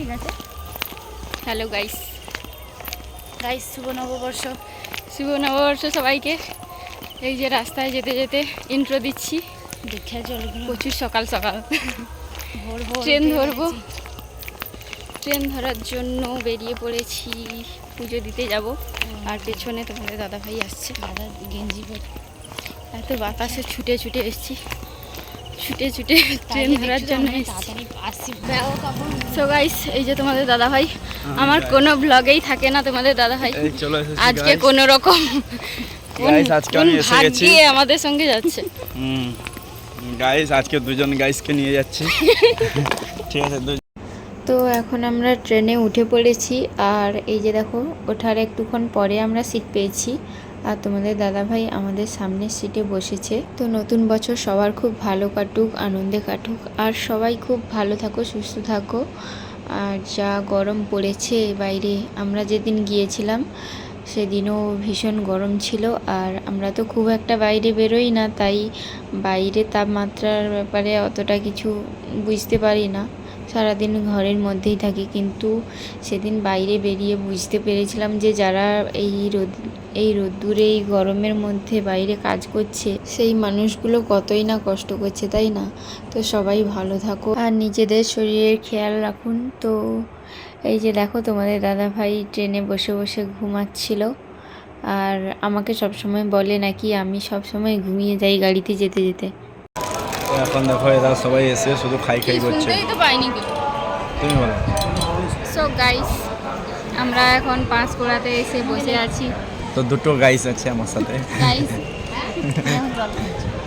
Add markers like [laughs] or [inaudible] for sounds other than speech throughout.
ঠিক আছে? Hello guys guys শুভ নববর্ষ। শুভ নববর্ষ সবাইকে। এই যে রাস্তায় যেতে যেতে ইন্ট্রো দিচ্ছি। দেখে জলগুলো। প্রচুর সকাল সকাল। ট্রেন ধরবো। ট্রেন ধরার জন্য বেরিয়ে পড়েছি। পুজো দিতে যাব। আর পেছনে তোমাদের দাদা ভাই আসছে। দাদা গেঞ্জি পরে। এত বাতাসে ছুটে ছুটে এসেছি। ছুটে ছুটে ট্রেন ধরার জন্য সো গাইস এই যে তোমাদের দাদা ভাই আমার কোনো ব্লগেই থাকে না তোমাদের দাদা ভাই এই চলে এসেছি আজকে। কোনো রকম কোন- আজকে আমি এসে গেছি। ভাগ্যে আমাদের সঙ্গে যাচ্ছে। গাইস আজকে দুজন গাইসকে নিয়ে যাচ্ছি। [laughs] ঠিক আছে দুজন। তো এখন আমরা ট্রেনে উঠে পড়েছি আর এই যে দেখো ওঠার একটুক্ষণ পরে আমরা সিট পেয়েছি। আর তোমাদের দাদাভাই আমাদের সামনের সিটে বসেছে। তো নতুন বছর সবার খুব ভালো কাটুক, আনন্দে কাটুক। আর সবাই খুব ভালো থাকো, সুস্থ থাকো। আর যা গরম পড়েছে বাইরে, আমরা যেদিন গিয়েছিলাম সেদিনও ভীষণ গরম ছিল আর আমরা তো খুব একটা বাইরে বেরোই না, তাই বাইরে তাপমাত্রার ব্যাপারে অতটা কিছু বুঝতে পারি না। সারাদিন ঘরের মধ্যেই থাকি, কিন্তু সেদিন বাইরে বেরিয়ে বুঝতে পেরেছিলাম যে যারা এই রোদ, এই রোদ্দুরে, এই গরমের মধ্যে বাইরে কাজ করছে, সেই মানুষগুলো কতই না কষ্ট করছে, তাই না? তো সবাই ভালো থাকো আর নিজেদের শরীরের খেয়াল রাখুন। তো এই যে দেখো তোমাদের দাদা ভাই ট্রেনে বসে বসে ঘুমাচ্ছিল। আর আমাকে সবসময় বলে নাকি আমি সবসময় ঘুমিয়ে যাই গাড়িতে যেতে যেতে। এখন দেখো এরা সবাই এসে শুধু খাই খাই করছে। তো পাইনি তুমি বলো। সো গাইস আমরা এখন পাঁশকুড়াতে এসে বসে আছি। তো দুটো গাইস আছে আমার সাথে। গাইস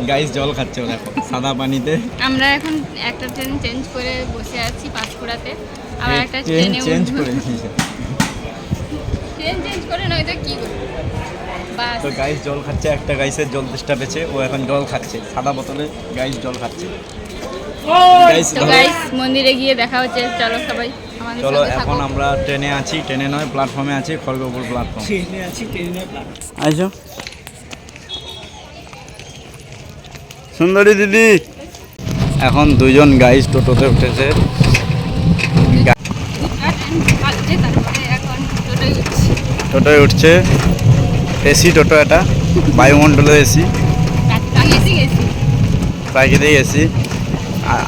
গাইস জল খাচ্ছে দেখো সাদা পানিতে। আমরা এখন একটা ট্রেন চেঞ্জ করে বসে আছি পাঁশকুড়াতে আবার একটা ট্রেনে চেঞ্জ করে ট্রেন চেঞ্জ করে তো কি করব? তো গাইস জল খাচ্ছে একটা গাইসের জল তেষ্টা পেয়েছে ও এখন জল খাচ্ছে সাদা বোতলে গাইস জল খাচ্ছে। তো গাইস মন্দিরে গিয়ে দেখা হচ্ছে চলো সবাই চলো এখন আমরা ট্রেনে আছি ট্রেনে নয় প্ল্যাটফর্মে আছি খড়গপুর প্ল্যাটফর্ম ট্রেনে আছি ট্রেনে আইসো। সুন্দরী দিদি। এখন দুজন গাইস টোটোতে উঠেছে কালকে তারপরে এখন টোটোই উঠছি টোটোয় উঠছে। এসি টোটো এটা বায়ুমণ্ডলের এসি প্রাকৃতিক এসি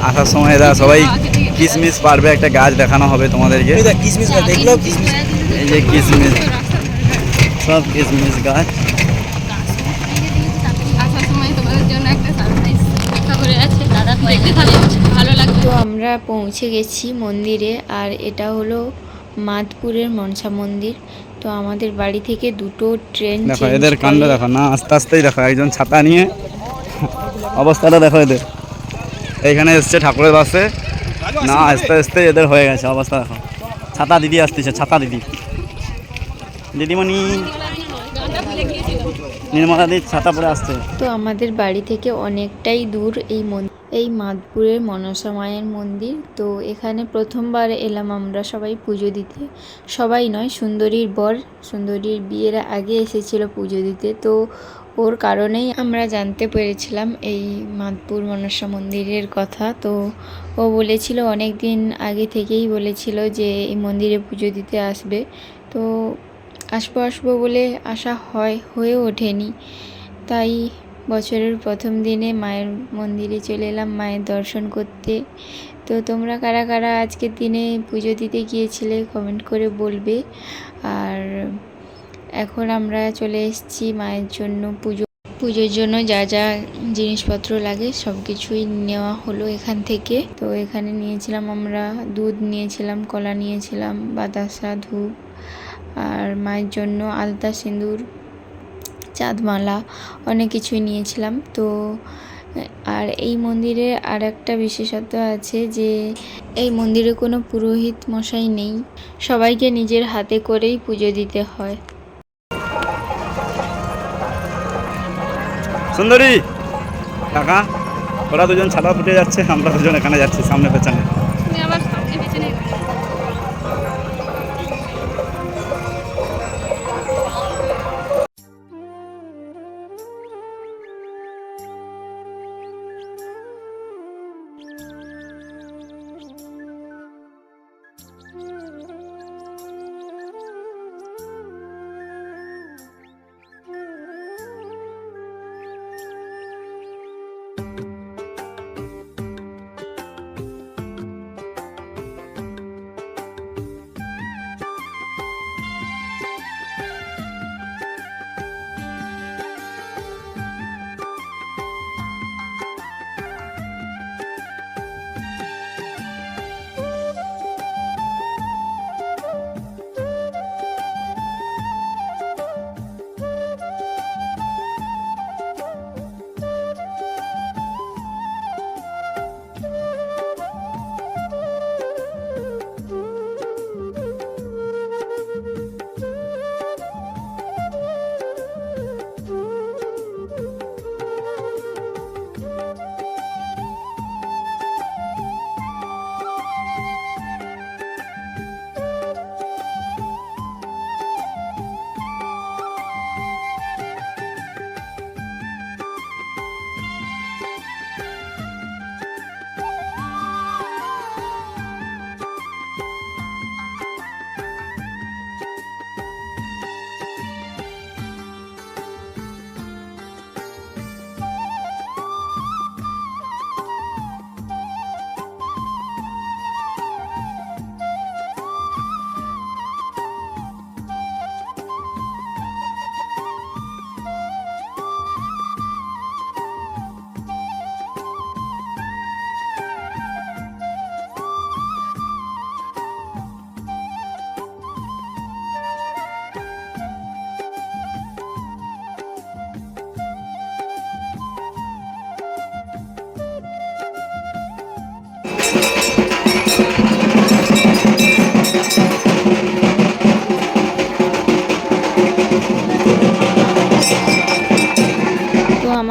আসার সময় এরা সবাই কিসমিস পারবে একটা গাছ দেখানো হবে তোমাদেরকে। কিসমিস দেখল? কিসমিস। এই যে কিসমিস। সব কিসমিস গাছ। তো আমরা পৌঁছে গেছি মন্দিরে আর এটা হলো মাদপুরের মনসা মন্দির। তো আমাদের বাড়ি থেকে দুটো ট্রেন দেখো এদের কাণ্ড দেখো না আস্তে আস্তেই দেখো একজন ছাতা নিয়ে অবস্থাটা দেখো এদের। এইখানে এসছে ঠাকুরের বাসে না আস্তে আস্তে এদের হয়ে গেছে অবস্থা দেখো। ছাতা দিদি আসতেছে ছাতা দিদি। দিদিমণি নির্মলা দিদি ছাতা পরে আসছে। তো আমাদের বাড়ি থেকে অনেকটাই দূর এই মন- এই মাদপুরের মনসা মায়ের মন্দির। তো এখানে প্রথমবার এলাম আমরা সবাই পুজো দিতে। সবাই নয়, সুন্দরীর বর, সুন্দরীর বিয়ের আগে এসেছিল পুজো দিতে। তো ওর কারণেই আমরা জানতে পেরেছিলাম এই মাদপুর মনসা মন্দিরের কথা। তো ও বলেছিল অনেক দিন আগে থেকেই বলেছিল যে এই মন্দিরে পুজো দিতে আসবে। তো আসব আসব বলে আসা হয়, হয়ে ওঠেনি। তাই বছরের প্রথম দিনে মায়ের মন্দিরে চলে এলাম, মায়ের দর্শন করতে। তো তোমরা কারা কারা আজকের দিনে পুজো দিতে গিয়েছিলে কমেন্ট করে বলবে। আর এখন আমরা চলে এসেছি মায়ের জন্য পুজো। পুজোর জন্য যা যা জিনিসপত্র লাগে সব কিছুই নেওয়া হলো এখান থেকে। তো এখানে নিয়েছিলাম আমরা দুধ, নিয়েছিলাম, কলা নিয়েছিলাম, বাতাসা, ধূপ, আর মায়ের জন্য আলতা, সিঁদুর চাঁদমালা অনেক কিছুই নিয়েছিলাম। তো, আর এই মন্দিরে আর একটা বিশেষত্ব আছে যে, এই মন্দিরে কোনো পুরোহিত মশাই নেই। সবাইকে নিজের হাতে করেই পুজো দিতে হয়। সুন্দরী! কাকা ওরা দুজন ছাতা ফুটে যাচ্ছে, আমরা দুজন এখানে যাচ্ছি, সামনে পেছনে।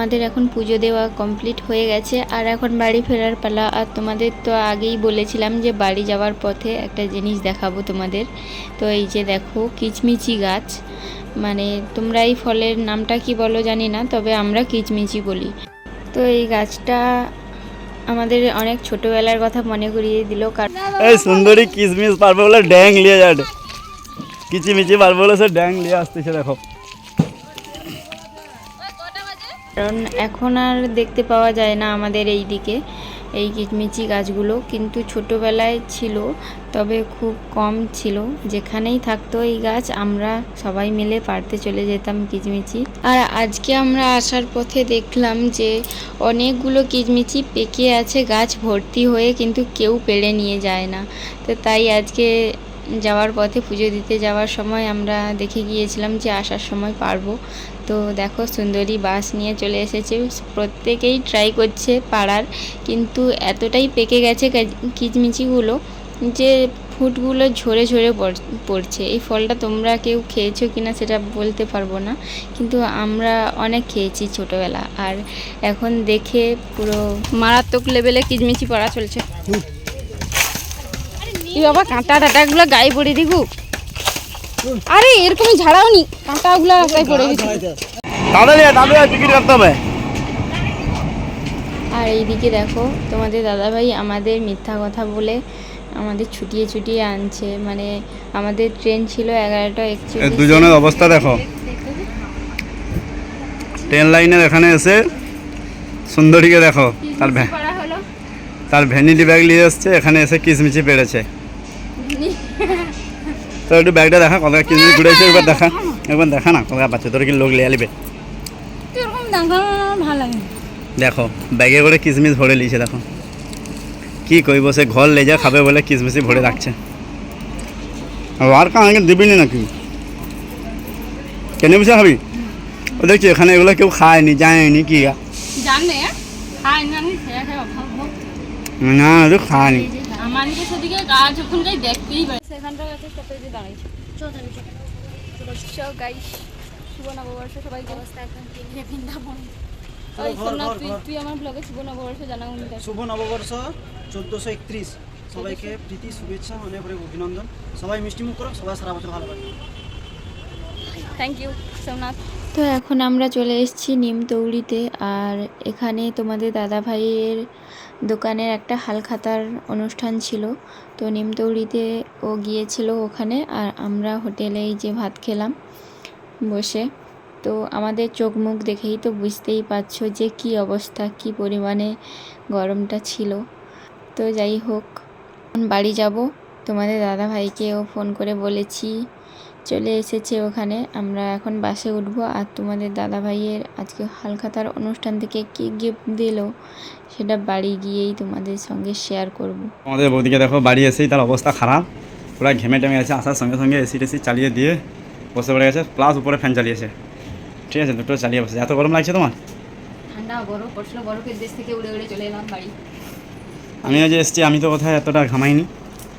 আমাদের এখন পুজো দেওয়া কমপ্লিট হয়ে গেছে। আর এখন বাড়ি ফেরার পালা। আর তোমাদের তো আগেই বলেছিলাম যে বাড়ি যাওয়ার পথে একটা জিনিস দেখাবো তোমাদের। তো এই যে দেখো, কিচমিচি গাছ। মানে তোমরা এই ফলের নামটা কি বলো জানি না, তবে আমরা কিচমিচি বলি। তো এই গাছটা আমাদের অনেক ছোটোবেলার কথা মনে করিয়ে দিল। কারণ এই সুন্দরী কিসমিস পারবে বলে ড্যাং নিয়ে যাবে। কিচিমিচি পারবে বলে সে ড্যাং নিয়ে আসতেছে, দেখো। কারণ এখন আর দেখতে পাওয়া যায় না আমাদের এই দিকে এই কিচমিচি গাছগুলো। কিন্তু ছোটোবেলায় ছিল, তবে খুব কম ছিল। যেখানেই থাকতো এই গাছ, আমরা সবাই মিলে পাড়তে চলে যেতাম কিচমিচি। আর আজকে আমরা আসার পথে দেখলাম যে, অনেকগুলো কিচমিচি পেকে আছে, গাছ ভর্তি হয়ে কিন্তু কেউ পেড়ে নিয়ে যায় না। তো তাই আজকে যাওয়ার পথে পুজো দিতে যাওয়ার সময় আমরা দেখে গিয়েছিলাম যে আসার সময় পারব। তো দেখো সুন্দরী বাস নিয়ে চলে এসেছে। প্রত্যেকেই ট্রাই করছে পাড়ার কিন্তু এতটাই পেকে গেছে কিচমিচিগুলো যে ফুটগুলো ঝরে ঝরে পড়ছে। এই ফলটা তোমরা কেউ খেয়েছো কিনা সেটা বলতে পারব না, কিন্তু আমরা অনেক খেয়েছি ছোটোবেলা। আর এখন দেখে পুরো মারাত্মক লেভেলে কিচমিচি পড়া চলছে। এই বাবা কাঁটা টাটাগুলো গায়ে পড়ে দিগু আরে এরকমই ঝাড়াও নি কাঁটাগুলো রাস্তায় পড়ে গেছে। তাড়াতাড়ি তাড়াতাড়ি টিকিট কাটতে হবে। আর এইদিকে দেখো তোমাদের দাদাভাই আমাদের মিথ্যা কথা বলে আমাদের ছুটিয়ে ছুটিয়ে আনছে। মানে আমাদের ট্রেন ছিল এগারোটা এই একচল্লিশ দুজনের অবস্থা দেখো। ট্রেন লাইনের এখানে এসে সুন্দরীকে দেখো তার তার ভ্যানিটি ব্যাগ নিয়ে এসছে এখানে এসে কিচমিচি পেড়েছে। তো একটু ব্যাগটা দেখা কত কিসমিচি ঘুরেছে একবার দেখা একবার দেখা না কত পাচ্ছে তোর কি লোক লিয়া লাগে দেখো ব্যাগে করে কিসমিস ভরে লিছে দেখো। কি কইব সে ঘর লে যা খাবে বলে কিসমিসি ভরে রাখছে। আর কাকে দিবি না নাকি? কেন বসে খাবি ও দেখছি এখানে এগুলো কেউ খায়নি জানেনি কি জানে না খেয়ে খায়নি। আমাকে সেদিকে গাছ ওখান যাই দেখতেই পারে সেখানটার কাছে স্টপেজে দাঁড়িয়েছে চল গাইস শুভ নববর্ষ সবাইকে। অবস্থা এখন বৃন্দাবন। ওই তুই তুই আমার ব্লগে শুভ নববর্ষ জানাও শুভ নববর্ষ চোদ্দোশো একত্রিশ। সবাইকে প্রীতি শুভেচ্ছা অনেক অনেক অভিনন্দন। সবাই মিষ্টি মুখ করো সবাই সারা বছর ভালো কাটে থ্যাংক ইউ সোমনাথ। তো এখন আমরা চলে এসেছি নিমতৌড়িতে আর এখানে তোমাদের দাদা ভাইয়ের দোকানের একটা হালখাতার অনুষ্ঠান ছিল। তো নিমতৌড়িতে ও গিয়েছিল ওখানে আর আমরা হোটেলে এই যে ভাত খেলাম বসে। তো আমাদের চোখ মুখ দেখেই তো বুঝতেই পারছ যে কি অবস্থা, কি পরিমাণে গরমটা ছিল। তো যাই হোক বাড়ি যাব। তোমাদের দাদা ভাইকেও ফোন করে বলেছি চলে এসেছে ওখানে। আমরা এখন বাসে উঠবো আর তোমাদের দাদা ভাইয়ের আজকে হালখাতার অনুষ্ঠান থেকে কি গিফট দিল সেটা বাড়ি গিয়েই তোমাদের সঙ্গে শেয়ার করব। আমাদের বৌদিকে দেখো বাড়ি এসেই তার অবস্থা খারাপ। পুরো ঘেমে টেমে গেছে আসার সঙ্গে সঙ্গে এসি টেসি চালিয়ে দিয়ে বসে পড়ে গেছে প্লাস উপরে ফ্যান চালিয়েছে। ঠিক আছে দুটো চালিয়ে বসে এত গরম লাগছে তোমার? ঠান্ডা বরফ পড়ছিল বরফের দেশ থেকে উড়ে উড়ে চলে এলাম বাড়ি। আমি যে এসেছি আমি তো কোথায় এতটা ঘামাইনি।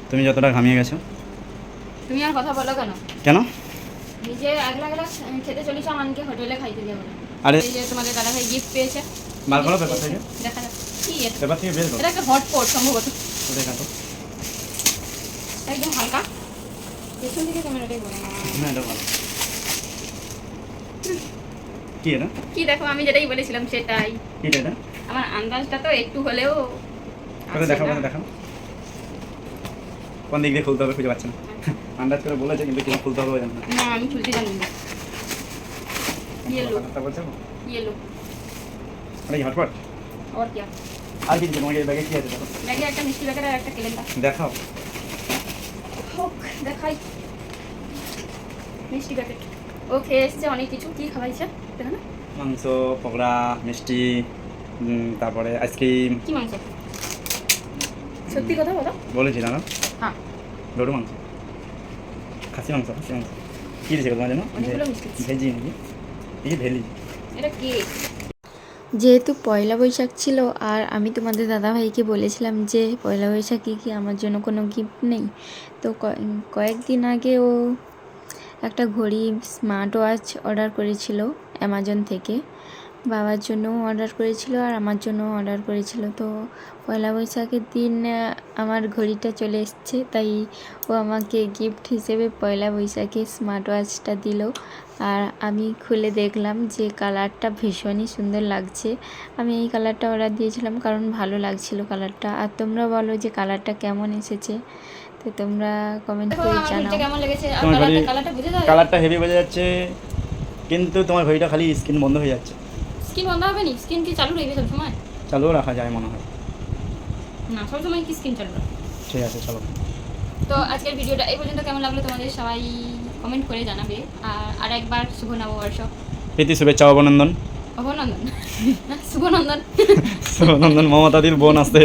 তুমি যতটা ঘামিয়ে গেছো। তুমি আর কথা বলো কেন? কেন? নিজে আগলা আগলা খেতে চলেছ আমাকে হোটেলে খাইতে যাব না। আরে এই যে তোমাদের দাদা ভাই গিফট পেয়েছে। বার করো পেপার থেকে। দেখা যাক। কি এটা? পেপার থেকে বের করো। এটা একটা হটপট সম্ভবত। দেখা তো একদম হালকা। পেছন থেকে ক্যামেরাটাই বলো হ্যাঁ এটা ভালো। কি এটা? কি দেখো আমি যেটাই বলেছিলাম সেটাই। কি এটা? আমার আন্দাজটা তো একটু হলেও না। দেখাও কোন দিক দিয়ে খুলতে হবে খুঁজে পাচ্ছি না। আন্দাজ করে বলেছে কিন্তু কিনা খুলতে হবে জানো না। না আমি খুলতে জানি না। ইয়েলো বলছো? ইয়েলো আরে হটপট। আর কি? আর? কি এই ব্যাগে কি আছে? দেখো। ব্যাগে একটা মিষ্টি প্যাকেট আর একটা ক্যালেন্ডার দেখাও। হোক দেখাই। মিষ্টি প্যাকেট ও খেয়ে এসছে অনেক কিছু। কি খাওয়াইছে? দেখো না। মাংস পকোড়া মিষ্টি তারপরে আইসক্রিম। কি মাংস? সত্যি কথা বলো। বলেছি না হ্যাঁ। গরু মাংস। খাসি মাংস খাসি মাংস কী দিয়েছে তোমার জন্য। ভেজি নাকি এই ভেলি এটা কেক যেহেতু পয়লা বৈশাখ ছিল আর আমি তোমাদের দাদাভাইকে বলেছিলাম যে পয়লা বৈশাখে কি আমার জন্য কোনো গিফট নেই তো ক- কয়েকদিন আগে ও একটা ঘড়ি স্মার্ট ওয়াচ অর্ডার করেছিল অ্যামাজন থেকে। বাবার জন্যও অর্ডার করেছিল আর আমার জন্যও অর্ডার করেছিল। তো পয়লা বৈশাখের দিন আমার ঘড়িটা চলে এসছে তাই ও আমাকে গিফট হিসেবে পয়লা বৈশাখে স্মার্ট ওয়াচটা দিল। আর আমি খুলে দেখলাম যে কালারটা ভীষণই সুন্দর লাগছে। আমি এই কালারটা অর্ডার দিয়েছিলাম কারণ ভালো লাগছিল কালারটা আর তোমরা বলো যে কালারটা কেমন এসেছে? তো তোমরা কমেন্ট করে জানাও। কেমন লেগেছে? কালারটা হেভি বোঝা যাচ্ছে কিন্তু তোমার ঘড়িটা খালি স্ক্রিন বন্ধ হয়ে যাচ্ছে। স্ক্রিন বন্ধ হবে না? স্ক্রিন কি চালু রইবে সব সময় চালু রাখা যায় মনে হয়। না সব সময় কি স্কিন চালু রাখা? ঠিক আছে চলো। তো আজকের ভিডিওটা এই পর্যন্ত। কেমন লাগল তোমাদের? সবাই কমেন্ট করে জানাবে। আর আর একবার শুভ নববর্ষ প্রীতি শুভেচ্ছা অভিনন্দন অভিনন্দন [laughs] শুভনন্দন। শুভনন্দন মমতাদির বোন আসতে